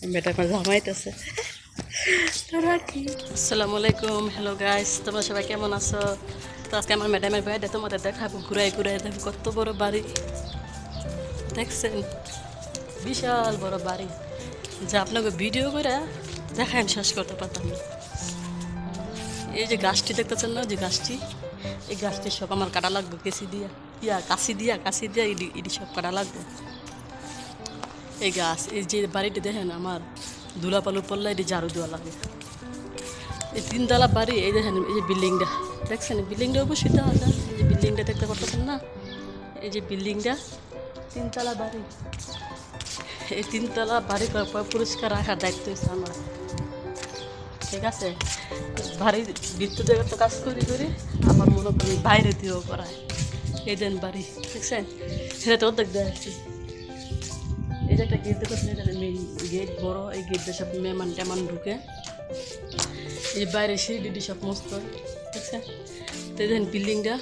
বেটা আসসালামু আলাইকুম হ্যালো গাইস তোমরা সবাই কেমন আছো? তো আজকে আমার ম্যাডামের বাইরে তোমাদের দেখাবো, ঘুরাই ঘুরাই দেখো কত বড় বাড়ি। দেখছেন? বিশাল বড় বাড়ি। যা আপনাকে ভিডিও করে দেখা আমি শেষ করতে পারতাম না। এই যে গাছটি দেখতেছেন না, যে গাছটি? এই গাছটি সব আমার কাটা লাগবে কেসি দিয়া। ইয়া, কাশি দিয়া কাশি দিয়া, ইডি ইডি সব কাটা লাগবে। এই গাছ এই যে বাড়িটি দেখেন আমার দুলাপালু পড়লে এটি ঝাড়ু দেওয়া লাগে এই তিনতলা বাড়ি এই দেখেন এই যে বিল্ডিংটা দেখছেন বিল্ডিংটা অবশ্যই দেওয়া যায় এই যে বিল্ডিংটা দেখতে পাচ্ছেন না এই যে বিল্ডিংটা তিনতলা বাড়ি এই তিনতলা বাড়ি পরিষ্কার রাখার দায়িত্ব হচ্ছে আমার ঠিক আছে বাড়ির জায়গা তো কাজ করি করি আমার মনে করি বাইরে দিয়েও করায় এই দেন বাড়ি দেখছেন সেটা তো এই যে একটা গেট দেখেছেন এটা মেইন গেট বড় এই গেট দিয়ে সব মেহমান টেমান ঢুকে। এই বাইরে সিঁড়ি সব মস্ত দেখছেন তো দেখেন বিল্ডিংটা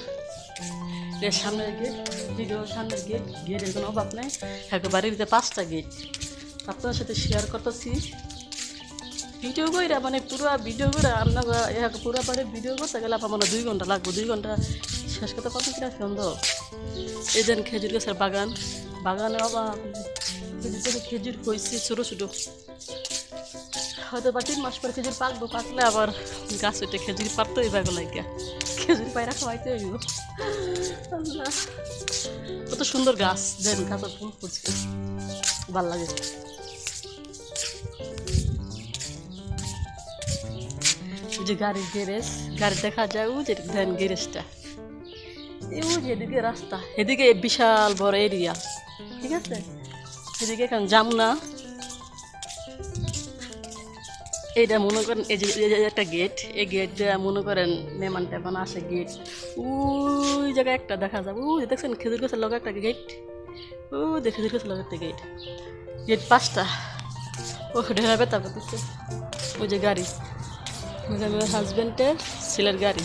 সামনের গেট ভিডিও সামনের গেট গেটের কোনো অভাব নাই। একেবারে ভিতরে পাঁচটা গেট আপনার সাথে শেয়ার করতেছি। ভিডিও কইরা মানে পুরো ভিডিও করে আপনার পুরো বাড়ি ভিডিও করতে গেলে মানে দুই ঘণ্টা লাগবে। দুই ঘণ্টা শেষ করতে পারবেন কিনা সুন্দর এই যেন খেজুর গাছের বাগান। বাগানে অভাব। গাছে খেজুর হয়েছে, ছোটো ছোটো। হয়তো বা তিন মাস পর খেজুর পাকবো, পাকলে আবার গাছ উঠে খেজুর পারতো এই বাগো খেজুর পায়রা খাওয়াইতে হইব। কত সুন্দর গাছ, দেন গাছের ফুল ফুটছে। ভালো লাগে। যে গাড়ির গ্যারেজ, গাড়ি দেখা যায়, ও যে দেন গ্যারেজটা। এই ও যে এদিকে রাস্তা, এদিকে বিশাল বড় এরিয়া। ঠিক আছে? এদিকে এখন যামুনা এইটা মনে করেন, এই যে একটা গেট, এই গেট মনে করেন মেহমান টেমান আসে গেট। ওই জায়গায় একটা দেখা যাবে। ওই দেখছেন, খেজুর গাছের লগে একটা গেট। ও দেখ খেজুর গাছের লগে একটা গেট। গেট পাঁচটা। ও ঢেরা বেতা করতেছে ওই যে গাড়ি। আমার হাজব্যান্ডের ছেলের গাড়ি।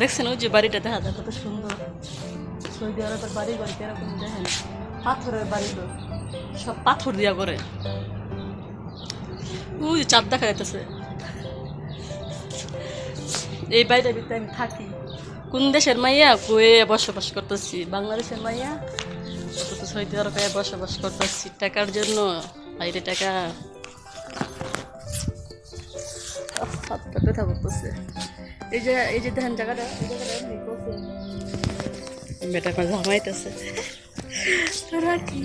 দেখছেন, ওই যে বাড়িটা দেখা যায় কত সুন্দর। সৌদি আরবের বাড়ি বাড়ি কীরকম দেখেন পাথরের বাড়ি তো সব পাথর দিয়া করে। যে চাঁদ দেখা যাইতেছে। এই বাড়িটার ভিতরে আমি থাকি। কোন দেশের মাইয়া? কুয়ে বসবাস করতেছি। বাংলাদেশের মাইয়া? সৌদি আরবে বসবাস করতেছি। টাকার জন্য। বাইরে টাকা। হাতটা ব্যথা করতেছে এই যে এই যে দেখেন জায়গাটা, এই জায়গাটা বেটা করে জামাইতেছে রাখি